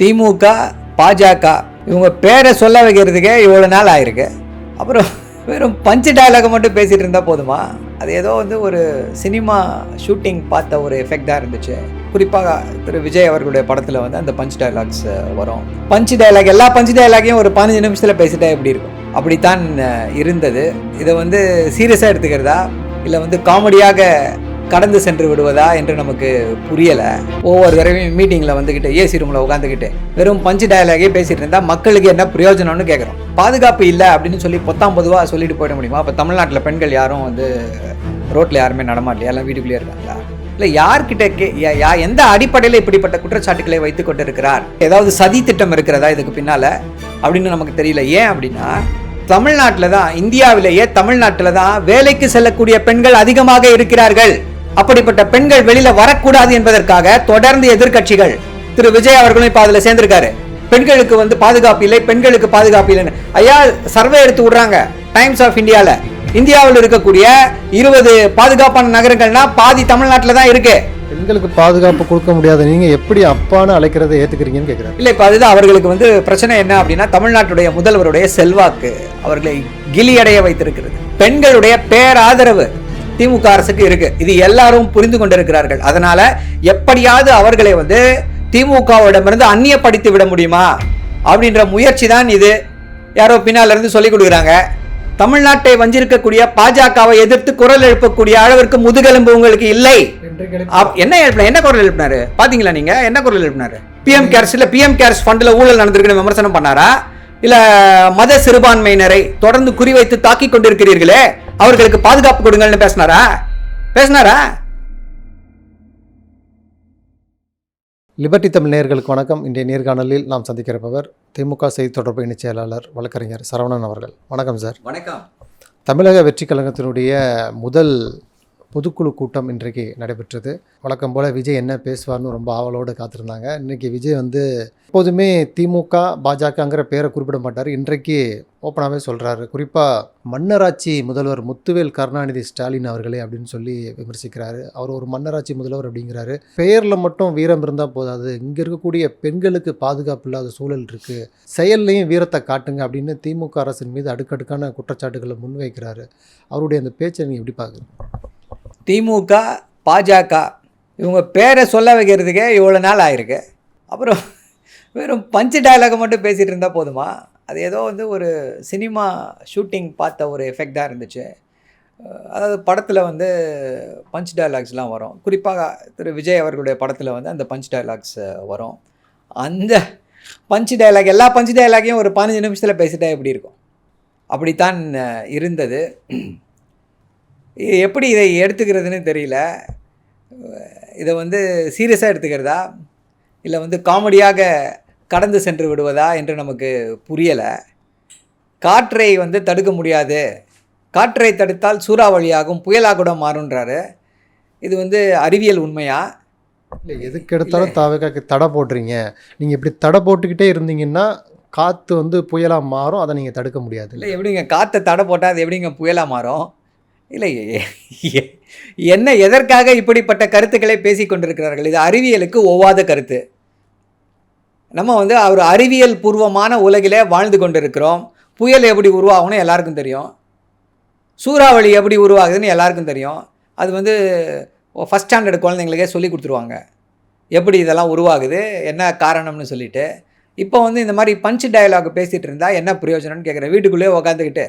திமுக பாஜக இவங்க பேரை சொல்ல வைக்கிறதுக்கே இவ்வளோ நாள் ஆயிருக்கு. அப்புறம் வெறும் பஞ்சு டைலாக மட்டும் பேசிகிட்டு இருந்தால் போதுமா? அது ஏதோ வந்து ஒரு சினிமா ஷூட்டிங் பார்த்த ஒரு எஃபெக்டாக இருந்துச்சு. குறிப்பாக திரு. விஜய் அவர்களுடைய படத்தில் வந்து அந்த பஞ்ச் டயலாக்ஸ் வரும். பஞ்ச் டயலாக் எல்லா பஞ்ச் டைலாகையும் ஒரு பதினஞ்சு நிமிஷத்தில் பேசிட்டா எப்படி இருக்கும்? அப்படித்தான் இருந்தது. இதை வந்து சீரியஸாக எடுத்துக்கிறதா? இல்லை வந்து காமெடியாக கடந்து சென்று விடுவதா என்று நமக்கு புரியலை. ஒவ்வொரு தடவையும் மீட்டிங்கில் வந்துக்கிட்டு ஏசி ரூமில் உட்காந்துக்கிட்டு வெறும் பஞ்சு டயலாகே பேசிகிட்டு இருந்தால் மக்களுக்கு என்ன பிரயோஜனம்னு கேட்குறோம் பாதுகாப்பு இல்லை அப்படின்னு சொல்லி பொத்தாம் பொதுவாக சொல்லிட்டு போயிட முடியுமா? அப்போ தமிழ்நாட்டில் பெண்கள் யாரும் வந்து ரோட்டில் யாருமே நடமாட்டலையா எல்லாம் வீட்டுக்குள்ளேயே இருக்காங்களா? இல்லை யார்கிட்ட கே யா- யா எந்த அடிப்படையில் இப்படிப்பட்ட குற்றச்சாட்டுகளை வைத்து கொண்டு இருக்கிறார் ஏதாவது சதி திட்டம் இருக்கிறதா இதுக்கு பின்னால்? அப்படின்னு நமக்கு தெரியல. ஏன் அப்படின்னா தமிழ்நாட்டில் தான் இந்தியாவிலேயே தமிழ்நாட்டில் தான் வேலைக்கு செல்லக்கூடிய பெண்கள் அதிகமாக இருக்கிறார்கள். அப்படிப்பட்ட பெண்கள் வெளியில வரக்கூடாது என்பதற்காக தொடர்ந்து எதிர்க்கட்சிகள் திரு விஜய் அவர்களும் இப்ப அதுல சேர்ந்திருக்காரு. பெண்களுக்கு வந்து பாதுகாப்பு இல்லை பெண்களுக்கு பாதுகாப்பு இல்லைன்னு. ஐயா சர்வே எடுத்து விடுறாங்க டைம்ஸ் ஆஃப் இந்தியால. இந்தியாவில் இருக்கக்கூடிய இருபது பாதுகாப்பான நகரங்கள்னா பாதி தமிழ்நாட்டில் தான் இருக்கு. பெண்களுக்கு பாதுகாப்பு கொடுக்க முடியாத நீங்க எப்படி அப்பான்னு அழைக்கிறதை ஏத்துக்கிறீங்கன்னு கேக்குறாரு. இல்லை இப்போ அதுதான் அவர்களுக்கு வந்து பிரச்சனை என்ன அப்படின்னா தமிழ்நாட்டுடைய முதல்வருடைய செல்வாக்கு அவர்களை கிலியடைய வைத்திருக்கிறது. பெண்களுடைய பேராதரவு திமுக அரசுக்கு இருக்கு. இது எல்லாரும் புரிந்து கொண்டிருக்கிறார்கள். அதனால எப்படியாவது அவர்களை வந்து திமுகவிடமிருந்து அந்நியப்படுத்தி விட முடியுமா? அப்படின்ற முயற்சி தான் இது. யாரோ பின்னால இருந்து சொல்லி கொடுக்குறாங்க. தமிழ்நாட்டை வஞ்சிருக்கக்கூடிய பாஜகவை எதிர்த்து குரல் எழுப்பக்கூடிய அளவிற்கு முதுகெலும்பு உங்களுக்கு இல்லை. என்ன எழுப்பின என்ன குரல் எழுப்பினாரு? பாத்தீங்களா நீங்க? என்ன குரல் எழுப்பினாரு? பிஎம் கேர்ஸ் இல்ல பிஎம் கேர்ஸ் ஃபண்ட்ல ஊழல் நடந்திருக்குன்னு விமர்சனம் பண்ணாரா? இல்ல மத சிறுபான்மையினரை தொடர்ந்து குறிவைத்து தாக்கிக் கொண்டிருக்கிறீர்களே? அவர்களுக்கு பாதுகாப்பு கொடுங்கள்னு பேசினாரா? பேசினாரா? லிபர்டி தமிழ் நேயர்களுக்கு வணக்கம். இன்றைய நேர்காணலில் நாம் சந்திக்கிறப்பவர் திமுக செய்தி தொடர்பு இணைச் செயலாளர் வழக்கறிஞர் சரவணன் அவர்கள். வணக்கம் சார். வணக்கம். தமிழக வெற்றி கழகத்தினுடைய முதல் பொதுக்குழு கூட்டம் இன்றைக்கு நடைபெற்றது. வழக்கம் போல் விஜய் என்ன பேசுவார்னு ரொம்ப ஆவலோடு காத்திருந்தாங்க. இன்றைக்கி விஜய் வந்து எப்போதுமே திமுக பாஜகங்கிற பேரை குறிப்பிட மாட்டார். இன்றைக்கு ஓப்பனாகவே சொல்கிறாரு குறிப்பாக மன்னராட்சி முதல்வர் முத்துவேல் கருணாநிதி ஸ்டாலின் அவர்களே அப்படின்னு சொல்லி விமர்சிக்கிறாரு. அவர் ஒரு மன்னராட்சி முதல்வர் அப்படிங்கிறாரு. பெயரில் மட்டும் வீரம் இருந்தால் போதாது. இங்கே இருக்கக்கூடிய பெண்களுக்கு பாதுகாப்பு இல்லாத சூழல் இருக்குது செயல்லையும் வீரத்தை காட்டுங்க அப்படின்னு திமுக அரசின் மீது அடுக்கடுக்கான குற்றச்சாட்டுகளை முன்வைக்கிறாரு. அவருடைய அந்த பேச்சை நீங்கள் எப்படி பார்க்குறீங்க? திமுக பாஜக இவங்க பேரை சொல்ல வைக்கிறதுக்கே இவ்வளோ நாள் ஆயிருக்கு. அப்புறம் வெறும் பஞ்சு டயலாக மட்டும் பேசிகிட்டு இருந்தால் போதுமா? அது ஏதோ வந்து ஒரு சினிமா ஷூட்டிங் பார்த்த ஒரு எஃபெக்டாக இருந்துச்சு. அதாவது படத்தில் வந்து பஞ்ச் டயலாக்ஸ்லாம் வரும். குறிப்பாக திரு விஜய் அவர்களுடைய படத்தில் வந்து அந்த பஞ்ச் டயலாக்ஸ் வரும். அந்த பஞ்ச் டயலாக் எல்லா பஞ்ச் டயலாகையும் ஒரு பதினஞ்சு நிமிஷத்தில் பேசிட்டா எப்படி இருக்கும்? அப்படித்தான் இருந்தது. எப்படி இதை எடுத்துக்கிறதுன்னு தெரியல. இதை வந்து சீரியஸாக எடுத்துக்கிறதா? இல்லை வந்து காமெடியாக கடந்து சென்று விடுவதா என்று நமக்கு புரியலை. காற்றை வந்து தடுக்க முடியாது. காற்றை தடுத்தால் சூறாவளியாகும் புயலாக கூட மாறுன்றாரு இது வந்து அறிவியல் உண்மையா? இல்லை எதுக்கு எடுத்தாலும் தாவக்காக்கு தடை போடுறீங்க. நீங்கள் இப்படி தடை போட்டுக்கிட்டே இருந்தீங்கன்னா காற்று வந்து புயலாக மாறும் அதை நீங்கள் தடுக்க முடியாது. இல்லை எப்படிங்க? காற்றை தடை போட்டால் அது எப்படிங்க புயலாக மாறும்? இல்லை என்ன எதற்காக இப்படிப்பட்ட கருத்துக்களை பேசி கொண்டிருக்கிறார்கள்? இது அறிவியலுக்கு ஒவ்வாத கருத்து. நம்ம வந்து ஒரு அறிவியல் பூர்வமான உலகிலே வாழ்ந்து கொண்டிருக்கிறோம். புயல் எப்படி உருவாகும்னு எல்லாருக்கும் தெரியும். சூறாவளி எப்படி உருவாகுதுன்னு எல்லாருக்கும் தெரியும். அது வந்து ஃபஸ்ட் ஸ்டாண்டர்ட் குழந்தைங்களுக்கே சொல்லி கொடுத்துருவாங்க. எப்படி இதெல்லாம் உருவாகுது என்ன காரணம்னு சொல்லிட்டு. இப்போ வந்து இந்த மாதிரி பஞ்ச் டயலாக் பேசிகிட்டு இருந்தால் என்ன பிரயோஜனம்னு கேட்குறேன். வீட்டுக்குள்ளேயே உட்காந்துக்கிட்டு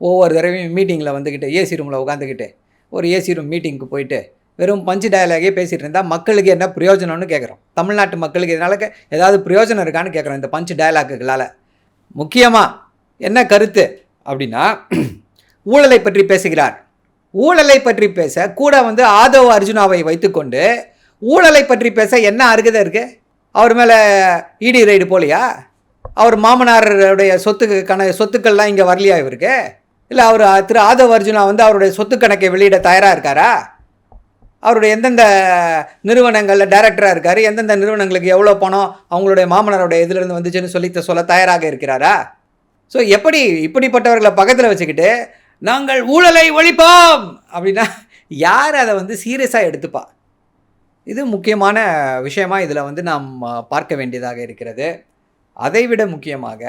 ஒவ்வொரு தடவையும் மீட்டிங்கில் வந்துக்கிட்டு ஏசி ரூமில் உட்காந்துக்கிட்டு ஒரு ஏசி ரூம் மீட்டிங்க்கு போயிட்டு வெறும் பஞ்சு டயலாகே பேசிகிட்டு இருந்தால் மக்களுக்கு என்ன பிரயோஜனம்னு கேட்குறோம் தமிழ்நாட்டு மக்களுக்கு இதனால ஏதாவது பிரயோஜனம் இருக்கான்னு கேட்குறோம் இந்த பஞ்சு டயலாக்குகளால் முக்கியமாக என்ன கருத்து? அப்படின்னா ஊழலை பற்றி பேசுகிறார். ஊழலை பற்றி பேச கூட வந்து ஆதவ் அர்ஜுனாவை வைத்துக்கொண்டு ஊழலை பற்றி பேச என்ன அருகதை இருக்குது அவர் மேலே இடி ரைடு போலியா? அவர் மாமனாருடைய சொத்துக்கு கண சொத்துக்கள்லாம் இங்கே வரலையா இவருக்கு? இல்லை அவர் திரு ஆதவ் அர்ஜுனா வந்து அவருடைய சொத்து கணக்கை வெளியிட தயாராக இருக்காரா? அவருடைய எந்தெந்த நிறுவனங்களில் டைரக்டராக இருக்கார்? எந்தெந்த நிறுவனங்களுக்கு எவ்வளோ பணம் அவங்களுடைய மாமனாருடைய இதிலிருந்து வந்துச்சுன்னு சொல்லி சொல்ல தயாராக இருக்கிறாரா? ஸோ எப்படி இப்படிப்பட்டவர்களை பக்கத்தில் வச்சுக்கிட்டு நாங்கள் ஊழலை ஒழிப்போம் அப்படின்னா யார் அதை வந்து சீரியஸாக எடுத்துப்பா? இது முக்கியமான விஷயமாக இதில் வந்து நாம் பார்க்க வேண்டியதாக இருக்கிறது. அதைவிட முக்கியமாக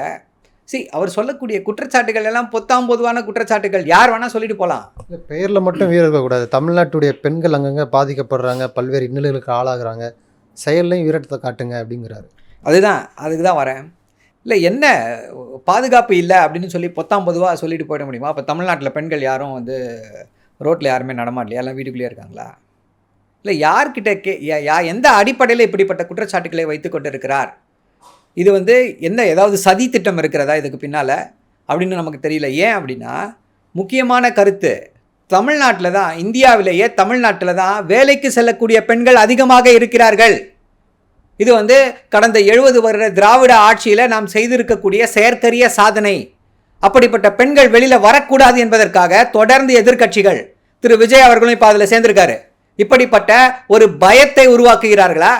சி அவர் சொல்லக்கூடிய குற்றச்சாட்டுகள் எல்லாம் பொத்தாம் பொதுவான குற்றச்சாட்டுகள். யார் வேணால் சொல்லிட்டு போகலாம் பெயரில் மட்டும் வீரம் இருக்கக்கூடாது தமிழ்நாட்டுடைய பெண்கள் அங்கங்கே பாதிக்கப்படுறாங்க பல்வேறு இன்னல்களுக்கு ஆளாகிறாங்க. செயல்லையும் வீரத்தை காட்டுங்க அப்படிங்கிறாரு. அதுதான் அதுக்கு தான் வரேன். இல்லை என்ன பாதுகாப்பு இல்லை அப்படின்னு சொல்லி பொத்தாம் பொதுவாக சொல்லிட்டு போயிட முடியுமா? அப்போ தமிழ்நாட்டில் பெண்கள் யாரும் வந்து ரோட்டில் யாருமே நடமாடலையா எல்லாம் வீட்டுக்குள்ளேயே இருக்காங்களா? இல்லை யார்கிட்ட கே யா- யா எந்த அடிப்படையில் இப்படிப்பட்ட குற்றச்சாட்டுகளை வைத்து கொண்டிருக்கிறார்? இது வந்து என்ன ஏதாவது சதி திட்டம் இருக்கிறதா இதுக்கு பின்னால்? அப்படின்னு நமக்கு தெரியல. ஏன் அப்படின்னா முக்கியமான கருத்து தமிழ்நாட்டில் தான் இந்தியாவிலேயே தமிழ்நாட்டில் தான் வேலைக்கு செல்லக்கூடிய பெண்கள் அதிகமாக இருக்கிறார்கள். இது வந்து கடந்த எழுபது வருட திராவிட ஆட்சியில் நாம் செய்திருக்கக்கூடிய செயற்கரிய சாதனை. அப்படிப்பட்ட பெண்கள் வெளியில் வரக்கூடாது என்பதற்காக தொடர்ந்து எதிர்க்கட்சிகள் திரு விஜய் அவர்களும் இப்போ அதில் சேர்ந்திருக்காரு. இப்படிப்பட்ட ஒரு பயத்தை உருவாக்குகிறார்களா?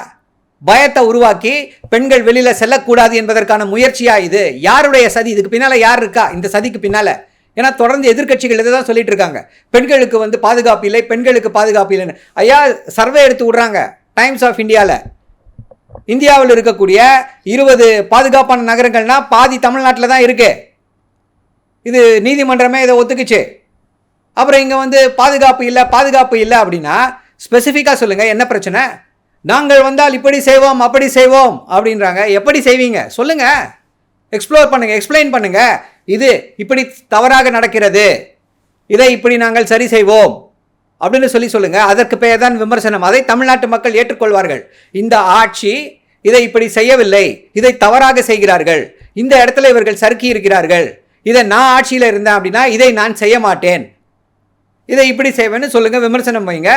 பயத்தை உருவாக்கி பெண்கள் வெளியில் செல்லக்கூடாது என்பதற்கான முயற்சியா இது? யாருடைய சதி? இதுக்கு பின்னால் யார் இருக்கா? இந்த சதிக்கு பின்னால். ஏன்னா தொடர்ந்து எதிர்க்கட்சிகள் இதை தான் சொல்லிட்டு இருக்காங்க. பெண்களுக்கு வந்து பாதுகாப்பு இல்லை பெண்களுக்கு பாதுகாப்பு இல்லைன்னு. ஐயா சர்வே எடுத்து விட்றாங்க. டைம்ஸ் ஆஃப் இந்தியாவில் இந்தியாவில் இருக்கக்கூடிய இருபது பாதுகாப்பான நகரங்கள்னா பாதி தமிழ்நாட்டில் தான் இருக்கு. இது நீதிமன்றமே இதை ஒத்துக்குச்சு. அப்புறம் இங்கே வந்து பாதுகாப்பு இல்லை பாதுகாப்பு இல்லை அப்படின்னா ஸ்பெசிஃபிக்காக சொல்லுங்கள் என்ன பிரச்சனை? நாங்கள் வந்தால் இப்படி செய்வோம் அப்படி செய்வோம் அப்படின்றாங்க. எப்படி செய்வீங்க? சொல்லுங்கள் எக்ஸ்ப்ளோர் பண்ணுங்க எக்ஸ்பிளைன் பண்ணுங்க. இது இப்படி தவறாக நடக்கிறது. இதை இப்படி நாங்கள் சரி செய்வோம் அப்படின்னு சொல்லி சொல்லுங்க. அதற்கு பெயர் தான் விமர்சனம். அதை தமிழ்நாட்டு மக்கள் ஏற்றுக்கொள்வார்கள். இந்த ஆட்சி இதை இப்படி செய்யவில்லை. இதை தவறாக செய்கிறார்கள். இந்த இடத்துல இவர்கள் சறுக்கி இருக்கிறார்கள். இதை நான் ஆட்சியில் இருந்தேன் அப்படின்னா இதை நான் செய்ய மாட்டேன். இதை இப்படி செய்வேன்னு சொல்லுங்க விமர்சனம் வைங்க.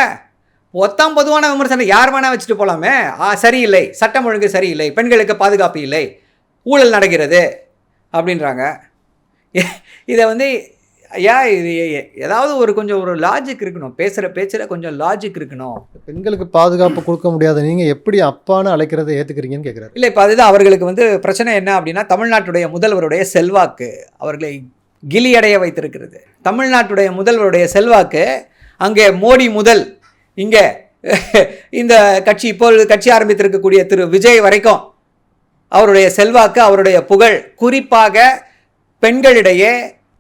ஒத்தாம் பொதுவான விமர்சனம் யார் வேணா வச்சுட்டு போலாமே? ஆ சரியில்லை. சட்டம் ஒழுங்கு சரியில்லை. பெண்களுக்கு பாதுகாப்பு இல்லை. ஊழல் நடக்கிறது அப்படின்றாங்க. இதை வந்து ஐயா இது ஏதாவது ஒரு கொஞ்சம் ஒரு லாஜிக் இருக்கணும். பேசுகிற பேச்சில் கொஞ்சம் லாஜிக் இருக்கணும். பெண்களுக்கு பாதுகாப்பு கொடுக்க முடியாத நீங்கள் எப்படி அப்பான்னு அழைக்கிறதை ஏற்றுக்கிறீங்கன்னு கேட்குறாரு இல்லை இப்போ அதுதான் அவர்களுக்கு வந்து பிரச்சனை என்ன அப்படின்னா தமிழ்நாட்டுடைய முதல்வருடைய செல்வாக்கு அவர்களை கிலியடைய வைத்திருக்கிறது. தமிழ்நாட்டுடைய முதல்வருடைய செல்வாக்கு அங்கே மோடி முதல் இங்கே இந்த கட்சி இப்பொழுது கட்சி ஆரம்பித்திருக்கக்கூடிய திரு விஜய் வரைக்கும் அவருடைய செல்வாக்கு அவருடைய புகழ் குறிப்பாக பெண்களிடையே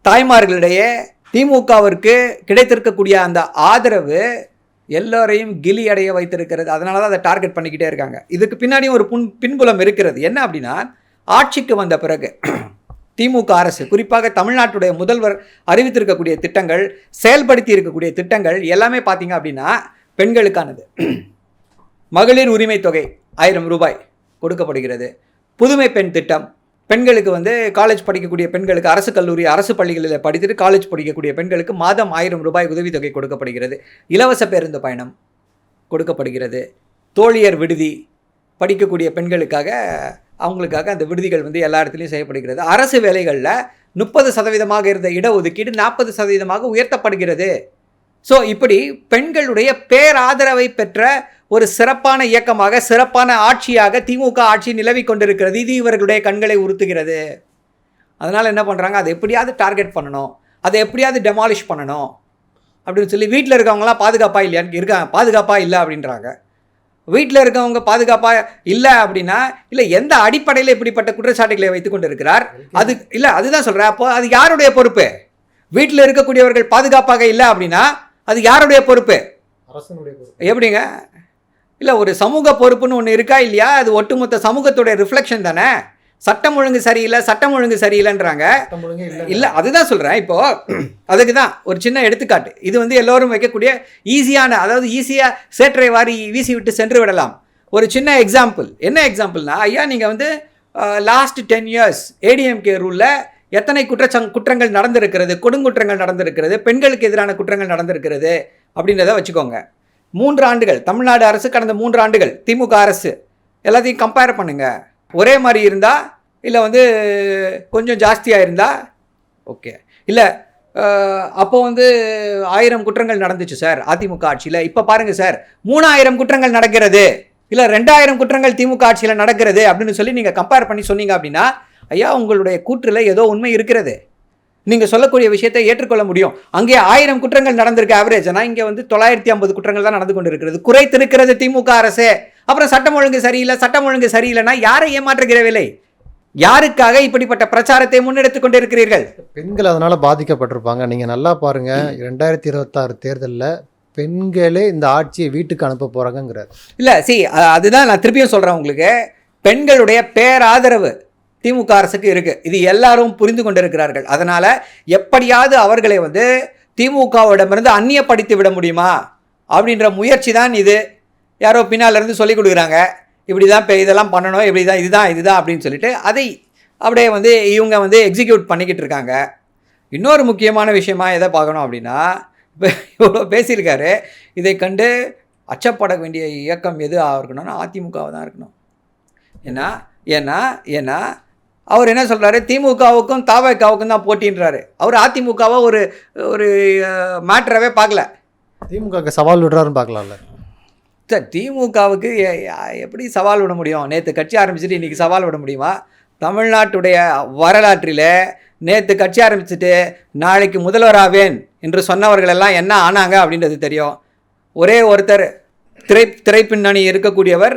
தாய்மார்களிடையே திமுகவிற்கு கிடைத்திருக்கக்கூடிய அந்த ஆதரவு எல்லோரையும் கிலி அடைய வைத்திருக்கிறது. அதனால தான் அதை டார்கெட் பண்ணிக்கிட்டே இருக்காங்க. இதுக்கு பின்னாடி ஒரு புன் பின்புலம் இருக்கிறது. என்ன அப்படின்னா ஆட்சிக்கு வந்த பிறகு திமுக அரசு குறிப்பாக தமிழ்நாட்டுடைய முதல்வர் அறிவித்திருக்கக்கூடிய திட்டங்கள் செயல்படுத்தி இருக்கக்கூடிய திட்டங்கள் எல்லாமே பார்த்தீங்க அப்படின்னா பெண்களுக்கானது. மகளிர் உரிமை தொகை ஆயிரம் ரூபாய் கொடுக்கப்படுகிறது. புதுமை பெண் திட்டம். பெண்களுக்கு வந்து காலேஜ் படிக்கக்கூடிய பெண்களுக்கு அரசு கல்லூரி அரசு பள்ளிகளில் படித்துட்டு காலேஜ் படிக்கக்கூடிய பெண்களுக்கு மாதம் ஆயிரம் ரூபாய் உதவித்தொகை கொடுக்கப்படுகிறது. இலவச பேருந்து பயணம் கொடுக்கப்படுகிறது. தோழியர் விடுதி படிக்கக்கூடிய பெண்களுக்காக அவங்களுக்காக அந்த விடுதிகள் வந்து எல்லா இடத்துலையும் செய்யப்படுகிறது. அரசு வேலைகளில் முப்பது சதவீதமாக இருந்த இடஒதுக்கீடு நாற்பது சதவீதமாக உயர்த்தப்படுகிறது. ஸோ இப்படி பெண்களுடைய பேராதரவை பெற்ற ஒரு சிறப்பான இயக்கமாக சிறப்பான ஆட்சியாக திமுக ஆட்சி நிலவி கொண்டிருக்கிறது. இது இவர்களுடைய கண்களை உறுத்துகிறது. அதனால் என்ன பண்ணுறாங்க அதை எப்படியாவது டார்கெட் பண்ணணும். அதை எப்படியாவது டெமாலிஷ் பண்ணணும். அப்படின்னு சொல்லி வீட்டில் இருக்கவங்களாம் பாதுகாப்பாக இல்லையான்னு இருக்காங்க. பாதுகாப்பாக இல்லை அப்படின்றாங்க. வீட்டில் இருக்கவங்க பாதுகாப்பாக இல்லை அப்படின்னா இல்லை எந்த அடிப்படையில் இப்படிப்பட்ட குற்றச்சாட்டுகளை வைத்துக் கொண்டு இருக்கிறார் அது இல்லை அதுதான் சொல்கிறேன் அப்போ அது யாருடைய பொறுப்பு? வீட்டில் இருக்கக்கூடியவர்கள் பாதுகாப்பாக இல்லை அப்படின்னா அது யாருடைய பொறுப்பு? அரசனுடைய எப்படிங்க? இல்லை ஒரு சமூக பொறுப்புன்னு ஒன்று இருக்கா இல்லையா? அது ஒட்டுமொத்த சமூகத்துடைய ரிஃப்ளெக்ஷன் தானே? சட்டம் ஒழுங்கு சரியில்லை சட்டம் ஒழுங்கு சரியில்லைன்றாங்க. இல்லை அதுதான் சொல்கிறேன் இப்போ அதுக்கு தான் ஒரு சின்ன எடுத்துக்காட்டு. இது வந்து எல்லோரும் வைக்கக்கூடிய ஈஸியான அதாவது ஈஸியாக சேற்றை வாரி வீசி விட்டு சென்று விடலாம். ஒரு சின்ன எக்ஸாம்பிள் என்ன எக்ஸாம்பிள்னா ஐயா நீங்கள் வந்து லாஸ்ட் டென் இயர்ஸ் ஏடிஎம்கே ரூலில் எத்தனை குற்றச்சங் குற்றங்கள் நடந்திருக்கிறது கொடுங்குற்றங்கள் நடந்திருக்கிறது பெண்களுக்கு எதிரான குற்றங்கள் நடந்திருக்கிறது அப்படின்றத வச்சுக்கோங்க. மூன்று ஆண்டுகள் தமிழ்நாடு அரசு கடந்த மூன்று ஆண்டுகள் திமுக அரசு. எல்லாத்தையும் கம்பேர் பண்ணுங்க. ஒரே மாதிரி இருந்தால் இல்லை வந்து கொஞ்சம் ஜாஸ்தியாக இருந்தால் ஓகே இல்லை அப்போ வந்து ஆயிரம் குற்றங்கள் நடந்துச்சு சார் அதிமுக ஆட்சியில். இப்போ பாருங்கள் சார் மூணாயிரம் குற்றங்கள் நடக்கிறது. இல்லை ரெண்டாயிரம் குற்றங்கள் திமுக ஆட்சியில் நடக்கிறது அப்படின்னு சொல்லி நீங்கள் கம்பேர் பண்ணி சொன்னீங்க அப்படின்னா ஐயா உங்களுடைய கூற்றில் ஏதோ உண்மை இருக்கிறது. நீங்கள் சொல்லக்கூடிய விஷயத்தை ஏற்றுக்கொள்ள முடியும். அங்கே ஆயிரம் குற்றங்கள் நடந்திருக்கு ஆவரேஜ்னா இங்கே வந்து தொள்ளாயிரத்தி ஐம்பது குற்றங்கள் தான் நடந்து கொண்டு இருக்கிறது குறைத்திருக்கிறது திமுக அரசு. அப்புறம் சட்டம் ஒழுங்கு சரியில்லை சட்டம் ஒழுங்கு சரியில்லைன்னா யாரை ஏமாற்றுகிற விலை யாருக்காக இப்படிப்பட்ட பிரச்சாரத்தை முன்னெடுத்துக் கொண்டிருக்கிறீர்கள்? பெண்கள் அதனால் பாதிக்கப்பட்டிருப்பாங்க. நீங்கள் நல்லா பாருங்கள் ரெண்டாயிரத்தி இருபத்தாறு தேர்தலில் பெண்களே இந்த ஆட்சியை வீட்டுக்கு அனுப்ப போகிறாங்கங்கிறார் இல்லை சி அதுதான் நான் திருப்பியும் சொல்கிறேன் உங்களுக்கு. பெண்களுடைய பேராதரவு. திமுக அரசுக்கு இருக்குது இது எல்லாரும் புரிந்து கொண்டிருக்கிறார்கள். அதனால் எப்படியாவது அவர்களை வந்து திமுகவிடமிருந்து அந்நியப்படுத்தி விட முடியுமா? அப்படின்ற முயற்சி தான் இது. யாரோ பின்னாலிருந்து சொல்லிக் சொல்லி கொடுக்குறாங்க. இப்படி தான் இப்போ இதெல்லாம் பண்ணணும். இப்படி தான் இதுதான் இதுதான் அப்படின்னு சொல்லிட்டு அதை அப்படியே வந்து இவங்க வந்து எக்ஸிக்யூட் பண்ணிக்கிட்டு இருக்காங்க. இன்னொரு முக்கியமான விஷயமா எதை பார்க்கணும் அப்படின்னா இப்போ இவ்வளோ பேசியிருக்காரு. இதை கண்டு அச்சப்பட வேண்டிய இயக்கம் எது இருக்கணும்னா அதிமுகவை தான் இருக்கணும். ஏன்னா ஏன்னா ஏன்னா அவர் என்ன சொல்கிறாரு திமுகவுக்கும் தாவகாவுக்கும் தான் போட்டின்றாரு. அவர் அதிமுகவை ஒரு ஒரு மேட்டராகவே பார்க்கல. திமுகக்கு சவால் விடுறாருன்னு பார்க்கலாம்ல. சார் திமுகவுக்கு எப்படி சவால் விட முடியும்? நேற்று கட்சி ஆரம்பிச்சுட்டு இன்றைக்கி சவால் விட முடியுமா? தமிழ்நாட்டுடைய வரலாற்றில் நேற்று கட்சி ஆரம்பிச்சுட்டு நாளைக்கு முதல்வராவேன் என்று சொன்னவர்கள் எல்லாம் என்ன ஆனாங்க அப்படின்றது தெரியும். ஒரே ஒருத்தர் திரை திரைப்பின்னணி இருக்கக்கூடியவர்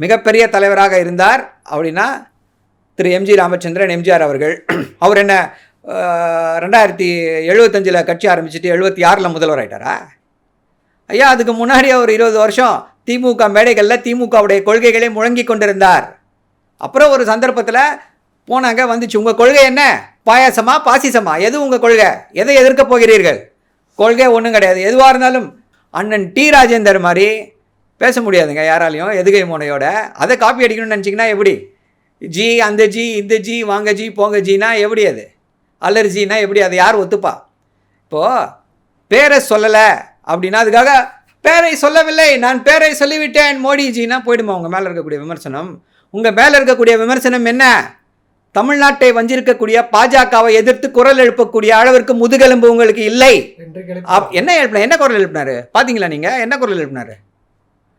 மிகப்பெரிய தலைவராக இருந்தார் அப்படின்னா திரு எம்ஜி ராமச்சந்திரன் எம்ஜிஆர் அவர்கள். அவர் என்ன ரெண்டாயிரத்தி எழுபத்தஞ்சில் கட்சி ஆரம்பிச்சுட்டு எழுபத்தி ஆறில் முதல்வர் ஆகிட்டாரா ஐயா அதுக்கு முன்னாடி அவர் இருபது வருஷம் திமுக மேடைகளில் திமுகவுடைய கொள்கைகளை முழங்கி கொண்டிருந்தார். அப்புறம் ஒரு சந்தர்ப்பத்தில் போனாங்க வந்துச்சு. உங்கள் கொள்கை என்ன? பாயாசமா பாசிசமா? எது உங்கள் கொள்கை? எதை எதிர்க்க போகிறீர்கள்? கொள்கை ஒன்றும் கிடையாது. எதுவாக இருந்தாலும் அண்ணன் டி ராஜேந்தர் மாதிரி பேச முடியாதுங்க யாராலையும் எதுகை முனையோட. அதை காப்பி அடிக்கணும்னு நினச்சிங்கன்னா எப்படி? ஜி அந்த ஜி இந்த ஜி வாங்க ஜி போங்க ஜினா எப்படி அது? அலர்ஜினா எப்படி அது? யார் ஒத்துப்பா? இப்போது பேரை சொல்லலை அப்படின்னா அதுக்காக பேரை சொல்லவில்லை. நான் பேரை சொல்லிவிட்டேன். மோடிஜினா போயிடுமா? உங்கள் மேலே இருக்கக்கூடிய விமர்சனம். உங்கள் மேலே இருக்கக்கூடிய விமர்சனம் என்ன? தமிழ்நாட்டை வஞ்சிருக்கக்கூடிய பாஜகவை எதிர்த்து குரல் எழுப்பக்கூடிய அளவிற்கு முதுகெலும்பு உங்களுக்கு இல்லை. என்ன எழுப்பின என்ன குரல் எழுப்பினாரு? பார்த்தீங்களா நீங்கள் என்ன குரல் எழுப்பினாரு?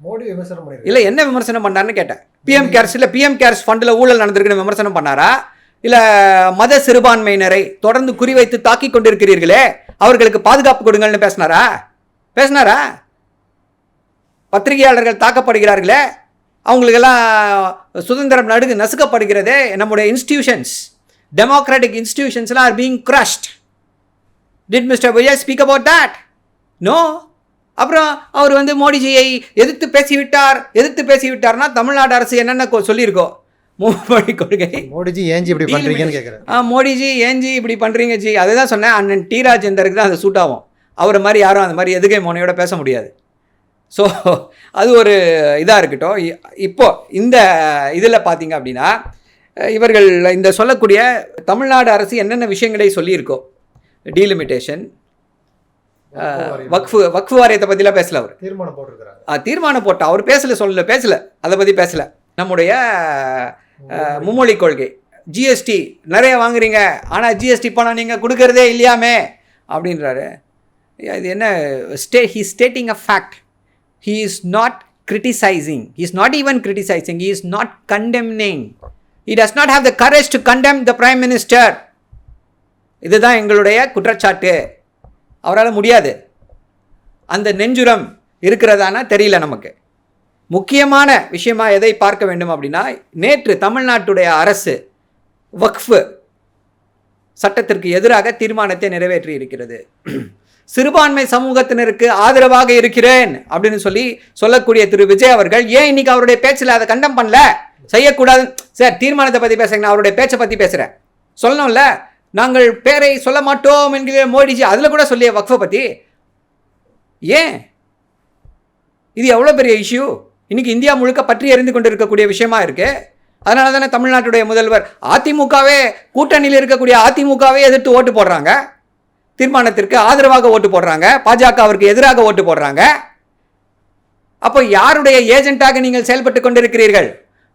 மோடி விமர்சனம் இல்லை என்ன விமர்சனம் பண்ணாருன்னு கேட்டேன். பிஎம் கேர்ஸ் இல்லை பிஎம் கேர்ஸ் ஃபண்டில் ஊழல் நடந்திருக்குன்னு விமர்சனம் பண்ணாரா? இல்லை மத சிறுபான்மையினரை தொடர்ந்து குறிவைத்து தாக்கி கொண்டிருக்கிறீர்களே அவர்களுக்கு பாதுகாப்பு கொடுங்கள்னு பேசினாரா? பேசினாரா? பத்திரிகையாளர்கள் தாக்கப்படுகிறார்களே அவங்களுக்கெல்லாம் சுதந்திரம் நடுகு நசுக்கப்படுகிறதே நம்முடைய institutions democratic இன்ஸ்டிடியூஷன்ஸ்லாம் are being crushed did mister Vijay speak about that no அப்புறம் அவர் வந்து மோடிஜியை எதிர்த்து பேசிவிட்டார் எதிர்த்து பேசிவிட்டார்னா தமிழ்நாடு அரசு என்னென்ன கொ- சொல்லியிருக்கோ? மூவழி கொள்கை. மோடிஜி ஏஞ்சி இப்படி பண்றீங்கன்னு கேட்குறேன் ஆ மோடிஜி ஜி இப்படி பண்ணுறீங்க ஜி. அதுதான் சொன்னேன். அண்ணன் டி ராஜேந்தருக்கு தான் அது சூட் ஆகும். அவரை மாதிரி யாரும் அந்த மாதிரி எதுகை மோனையோட பேச முடியாது. ஸோ அது ஒரு இதாக இருக்கட்டும். இ- இப்போ இந்த இதில் பார்த்தீங்க அப்படின்னா இவர்கள் இந்த சொல்லக்கூடிய தமிழ்நாடு அரசு என்னென்ன விஷயங்களை சொல்லியிருக்கோ? டீலிமிட்டேஷன் வக்ஃபு வக்ஃபு வாரியத்தை பற்றிலாம் பேசல அவர். தீர்மானம் போட்டிருக்கிறாங்க ஆ, தீர்மானம் போட்டா அவர் பேசல சொல்லல பேசல. அதை பற்றி பேசல. நம்முடைய மும்மொழி கொள்கை. ஜிஎஸ்டி நிறைய வாங்குறீங்க. ஆனால் ஜிஎஸ்டி பணம் நீங்கள் கொடுக்கறதே இல்லையாமே? அப்படின்றாரு. இது என்ன stay he stating a fact he is not criticising he is not even criticising he is not condemning he does not have the courage to condemn the prime minister. இதுதான் எங்களுடைய குற்றச்சாட்டு. அவரால் முடியாது. அந்த நெஞ்சுரம் இருக்கிறதானா தெரியல நமக்கு. முக்கியமான விஷயமா எதை பார்க்க வேண்டும் அப்படின்னா நேற்று தமிழ்நாட்டுடைய அரசு வக்ஃபு சட்டத்திற்கு எதிராக தீர்மானத்தை நிறைவேற்றி இருக்கிறது. சிறுபான்மை சமூகத்தினருக்கு ஆதரவாக இருக்கிறேன் அப்படின்னு சொல்லி சொல்லக்கூடிய திரு. விஜய் அவர்கள் ஏன் இன்னைக்கு அவருடைய பேச்சில் அதை கண்டம் பண்ணல? செய்யக்கூடாது. சார் தீர்மானத்தை பற்றி பேசுறீங்க நான் அவருடைய பேச்சை பற்றி பேசுகிறேன் சொல்லணும்ல? நாங்கள் பேரை சொல்ல மாட்டோம் என்கிற மோடிஜி அதில் கூட சொல்லிய வக்ஃபை பற்றி ஏன்? இது எவ்வளோ பெரிய இஷ்யூ இன்றைக்கி இந்தியா முழுக்க பற்றி எறிந்து கொண்டு இருக்கக்கூடிய விஷயமா இருக்குது அதனால தானே தமிழ்நாட்டுடைய முதல்வர் அதிமுகவே கூட்டணியில் இருக்கக்கூடிய அதிமுகவே எதிர்த்து ஓட்டு போடுறாங்க. தீர்மானத்திற்கு ஆதரவாக ஓட்டு போடுறாங்க. பாஜகவிற்கு எதிராக ஓட்டு போடுறாங்க. அப்போ யாருடைய ஏஜென்ட்டாக நீங்கள் செயல்பட்டு கொண்டிருக்கிறீர்கள்?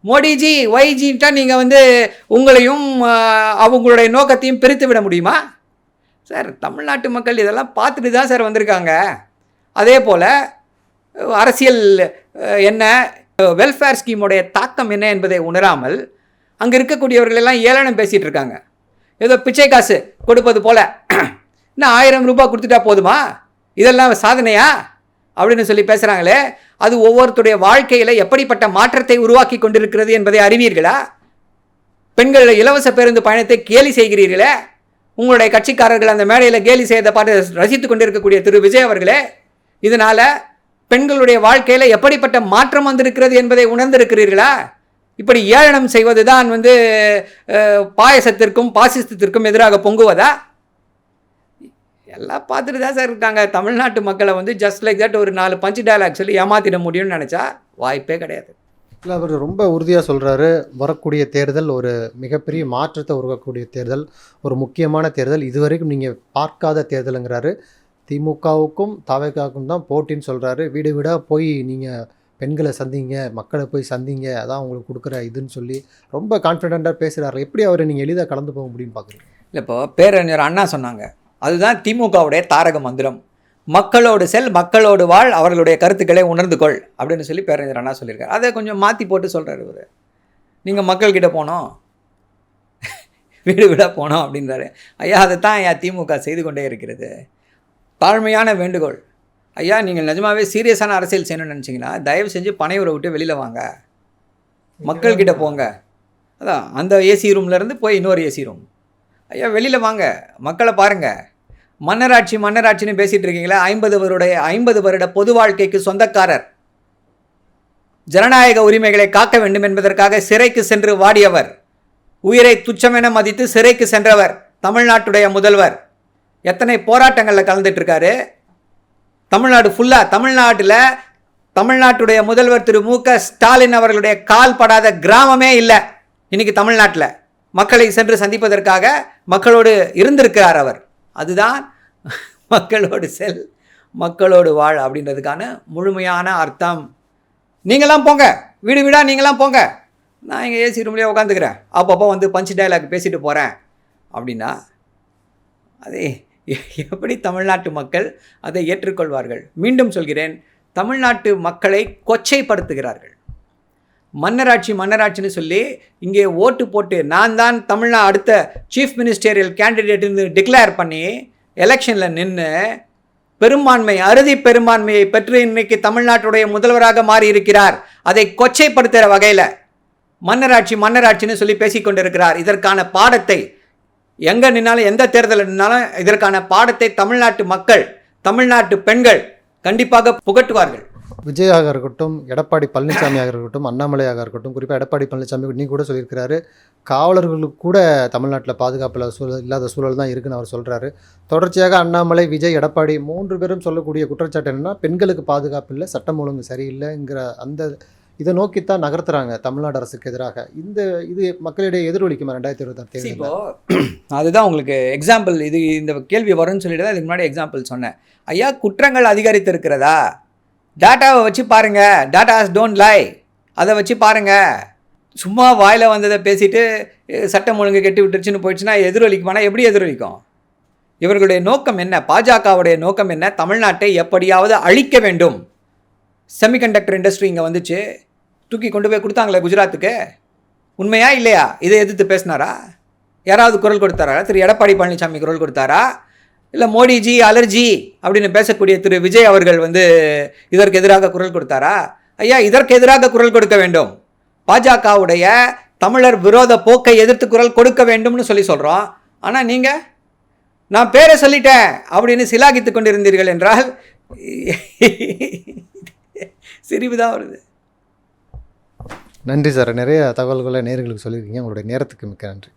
மோடிஜி ஒய்ஜின்ட்டா நீங்கள் வந்து உங்களையும் அவங்களுடைய நோக்கத்தையும் பிரித்து விட முடியுமா? சார் தமிழ்நாட்டு மக்கள் இதெல்லாம் பார்த்துட்டு தான் சார் வந்திருக்காங்க. அதே போல் அரசியல் என்ன வெல்ஃபேர் ஸ்கீமுடைய தாக்கம் என்ன என்பதை உணராமல் அங்கே இருக்கக்கூடியவர்களெல்லாம் ஏளனம் பேசிகிட்டு இருக்காங்க. ஏதோ பிச்சை காசு கொடுப்பது போல். இன்னும் ஆயிரம் ரூபாய் கொடுத்துட்டா போதுமா? இதெல்லாம் சாதனையா? அப்படின்னு சொல்லி பேசுகிறாங்களே அது ஒவ்வொருத்தருடைய வாழ்க்கையில் எப்படிப்பட்ட மாற்றத்தை உருவாக்கி கொண்டிருக்கிறது என்பதை அறிவீர்களா? பெண்கள் இலவச பேருந்து பயணத்தை கேலி செய்கிறீர்களே? உங்களுடைய கட்சிக்காரர்கள் அந்த மேடையில் கேலி செய்த பாட்டு ரசித்து கொண்டிருக்கக்கூடிய திரு. விஜய் அவர்களே இதனால் பெண்களுடைய வாழ்க்கையில் எப்படிப்பட்ட மாற்றம் வந்திருக்கிறது என்பதை உணர்ந்திருக்கிறீர்களா? இப்படி ஏளனம் செய்வது தான் வந்து பாயசத்திற்கும் பாசிசத்திற்கும் எதிராக பொங்குவதா? எல்லாம் பார்த்துட்டு தான் சார் இருக்காங்க. தமிழ்நாட்டு மக்களை வந்து ஜஸ்ட் லைக் தட் ஒரு நாலு பஞ்சு டயலாக் சொல்லி ஏமாத்திட முடியும்னு நினச்சா வாய்ப்பே கிடையாது. இல்லை அவர் ரொம்ப உறுதியாக சொல்கிறாரு வரக்கூடிய தேர்தல் ஒரு மிகப்பெரிய மாற்றத்தை உருவாக்கக்கூடிய தேர்தல் ஒரு முக்கியமான தேர்தல். இதுவரைக்கும் நீங்கள் பார்க்காத தேர்தலுங்கிறாரு. திமுகவுக்கும் தாவேக்காவுக்கும் தான் போட்டின்னு சொல்கிறாரு வீடு வீடாக போய் நீங்கள் பெண்களை சந்திங்க மக்களை போய் சந்திங்க அதான் உங்களுக்கு கொடுக்குற இதுன்னு சொல்லி ரொம்ப கான்ஃபிடெண்ட்டாக பேசுகிறாரு எப்படி அவரை நீங்கள் எளிதாக கலந்து போக முடியும்னு பார்க்குறீங்க இல்லை இப்போ பேரறிஞர் அண்ணா சொன்னாங்க. அதுதான் திமுகவுடைய தாரக மந்திரம். மக்களோடு செல் மக்களோடு வாழ் அவர்களுடைய கருத்துக்களை உணர்ந்து கொள் அப்படின்னு சொல்லி பேரறிஞர் அண்ணா சொல்லியிருக்காரு. அதை கொஞ்சம் மாற்றி போட்டு சொல்கிறாரு இவர். நீங்கள் மக்கள்கிட்ட போனோம். வீடு வீடாக போனோம் அப்படின்றாரு. ஐயா அதை தான் ஐயா திமுக செய்து கொண்டே இருக்கிறது. தாழ்மையான வேண்டுகோள். ஐயா நீங்கள் நிஜமாவே சீரியஸான அரசியல் செய்யணும்னு நினச்சிங்கன்னா தயவு செஞ்சு பனையூரை விட்டு வெளியில் வாங்க. மக்கள்கிட்ட போங்க. அதான் அந்த ஏசி ரூம்லேருந்து போய் இன்னொரு ஏசி ரூம் ஐயா வெளியில் வாங்க. மக்களை பாருங்கள் மன்னராட்சி மன்னராட்சின்னு பேசிகிட்டு இருக்கீங்களா? ஐம்பது வருடைய ஐம்பது வருட பொது வாழ்க்கைக்கு சொந்தக்காரர். ஜனநாயக உரிமைகளை காக்க வேண்டும் என்பதற்காக சிறைக்கு சென்று வாடியவர். உயிரை துச்சமென மதித்து சிறைக்கு சென்றவர். தமிழ்நாட்டுடைய முதல்வர். எத்தனை போராட்டங்களில் கலந்துட்டுருக்காரு தமிழ்நாடு ஃபுல்லாக தமிழ்நாட்டில் தமிழ்நாட்டுடைய முதல்வர் திரு மு க ஸ்டாலின் அவர்களுடைய கால் படாத கிராமமே இல்லை. இன்றைக்கி தமிழ்நாட்டில். மக்களை சென்று சந்திப்பதற்காக மக்களோடு இருந்திருக்கிறார் அவர். அதுதான் மக்களோடு செல் மக்களோடு வாழ் அப்படின்றதுக்கான முழுமையான அர்த்தம். நீங்களாம் போங்க. வீடு வீடாக நீங்களாம் போங்க. நான் இங்கே ஏசி ரூம்லேயே உட்காந்துக்கிறேன் அப்பப்போ வந்து பஞ்ச் டைலாக் பேசிட்டு போகிறேன் அப்படின்னா அதே எப்படி தமிழ்நாட்டு மக்கள் அதை ஏற்றுக்கொள்வார்கள்? மீண்டும் சொல்கிறேன். தமிழ்நாட்டு மக்களை கொச்சைப்படுத்துகிறார்கள். மன்னராட்சி மன்னராட்சின்னு சொல்லி இங்கே ஓட்டு போட்டு நான் தான் தமிழ்நா அடுத்த சீஃப் மினிஸ்டரியல் கேண்டிடேட்னு டிக்ளேர் பண்ணி எலெக்ஷனில் நின்று பெரும்பான்மை அறுதி பெரும்பான்மையை பெற்று இன்னைக்கு தமிழ்நாட்டுடைய முதல்வராக மாறி இருக்கிறார் அதை கொச்சைப்படுத்துகிற வகையில் மன்னராட்சி மன்னராட்சின்னு சொல்லி பேசிக்கொண்டிருக்கிறார் இதற்கான பாடத்தை எங்கே நின்னாலும் எந்த தேர்தலில் நின்னாலும் இதற்கான பாடத்தை தமிழ்நாட்டு மக்கள் தமிழ்நாட்டு பெண்கள் கண்டிப்பாக புகட்டுவார்கள். விஜயாக இருக்கட்டும் எடப்பாடி பழனிசாமியாக இருக்கட்டும் அண்ணாமலையாக இருக்கட்டும் குறிப்பாக எடப்பாடி பழனிசாமி நீ கூட சொல்லியிருக்கிறாரு. காவலர்களுக்கு கூட தமிழ்நாட்டில் பாதுகாப்பில் சூழல் இல்லாத சூழல் தான் இருக்குன்னு அவர் சொல்கிறாரு தொடர்ச்சியாக அண்ணாமலை விஜய் எடப்பாடி மூன்று பேரும் சொல்லக்கூடிய குற்றச்சாட்டு என்னன்னா பெண்களுக்கு பாதுகாப்பு இல்லை சட்டம் ஒழுங்கு சரியில்லைங்கிற அந்த இதை நோக்கித்தான் நகர்த்துறாங்க தமிழ்நாடு அரசுக்கு எதிராக. இந்த இது மக்களிடையே எதிரொலிக்குமா ரெண்டாயிரத்தி இருபத்தாறு இப்போ அதுதான் உங்களுக்கு எக்ஸாம்பிள் இது இந்த கேள்வி வரும்னு சொல்லிட்டு தான் இதுக்கு முன்னாடி எக்ஸாம்பிள் சொன்னேன். ஐயா குற்றங்கள் அதிகரித்திருக்கிறதா? டேட்டாவை வச்சு பாருங்கள் டேட்டாஸ் டோன்ட் லை அதை வச்சு பாருங்கள் சும்மா வாயில் வந்ததை பேசிட்டு சட்டம் ஒழுங்கு கெட்டு விட்டுருச்சுன்னு போயிடுச்சுன்னா எதிரொலிக்குமானா எப்படி எதிரொலிக்கும்? இவர்களுடைய நோக்கம் என்ன? பாஜகவுடைய நோக்கம் என்ன? தமிழ்நாட்டை எப்படியாவது அழிக்க வேண்டும். செமிகண்டக்டர் இண்டஸ்ட்ரி இங்கே வந்துச்சு. தூக்கி கொண்டு போய் கொடுத்தாங்களே குஜராத்துக்கு. உண்மையா இல்லையா? இதை எதிர்த்து பேசினாரா? யாராவது குரல் கொடுத்தாரா? திரு. எடப்பாடி பழனிசாமி குரல் கொடுத்தாரா? இல்லை மோடிஜி அலர்ஜி அப்படின்னு பேசக்கூடிய திரு விஜய் அவர்கள் வந்து இதற்கு எதிராக குரல் கொடுத்தாரா? ஐயா இதற்கு எதிராக குரல் கொடுக்க வேண்டும். பாஜகவுடைய தமிழர் விரோத போக்கை எதிர்த்து குரல் கொடுக்க வேண்டும்னு சொல்லி சொல்கிறோம் ஆனால் நீங்கள் நான் பேரை சொல்லிட்டேன் அப்படின்னு சிலாகித்து கொண்டிருந்தீர்கள் என்றால் சிரிப்பு தான் வருது. நன்றி சார். நிறைய தகவல்களை நேர்களுக்கு சொல்லியிருக்கீங்க. உங்களுடைய நேரத்துக்கு மிக்க நன்றி.